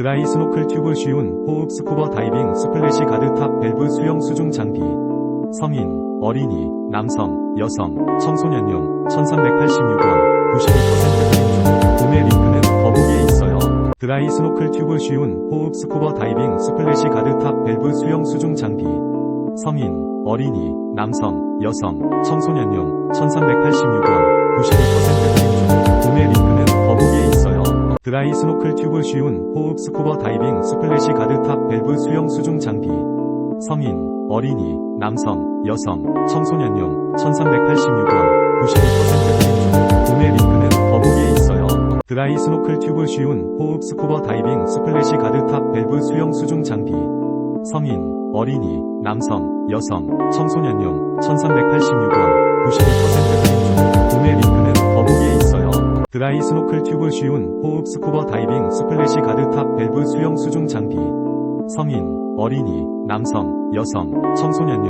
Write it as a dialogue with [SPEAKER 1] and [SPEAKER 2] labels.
[SPEAKER 1] 드라이 스노클 튜브 쉬운 호흡 스쿠버 다이빙 스플래시 가드 탑 밸브 수영 수중 장비 성인, 어린이, 남성, 여성, 청소년용 1386원 92% 할인 중 구매 링크는 더보기에 있어요. 드라이 스노클 튜브 쉬운 호흡 스쿠버 다이빙 스플래시 가드 탑 밸브 수영 수중 장비 성인, 어린이, 남성, 여성, 청소년용 1386원 드라이 스노클 튜브 쉬운 호흡 스쿠버 다이빙 스플래시 가드 탑 밸브 수영 수중 장비 성인, 어린이, 남성, 여성, 청소년용 1386원 92% 할인 중 구매 링크는 더보기에 있어요. 드라이 스노클 튜브 쉬운 호흡 스쿠버 다이빙 스플래시 가드 탑 밸브 수영 수중 장비 성인, 어린이, 남성, 여성, 청소년용 1386원 92% 드라이 스노클 튜브 쉬운 호흡 스쿠버 다이빙 스플래시 가드 탑 밸브 수영 수중 장비. 성인, 어린이, 남성, 여성, 청소년용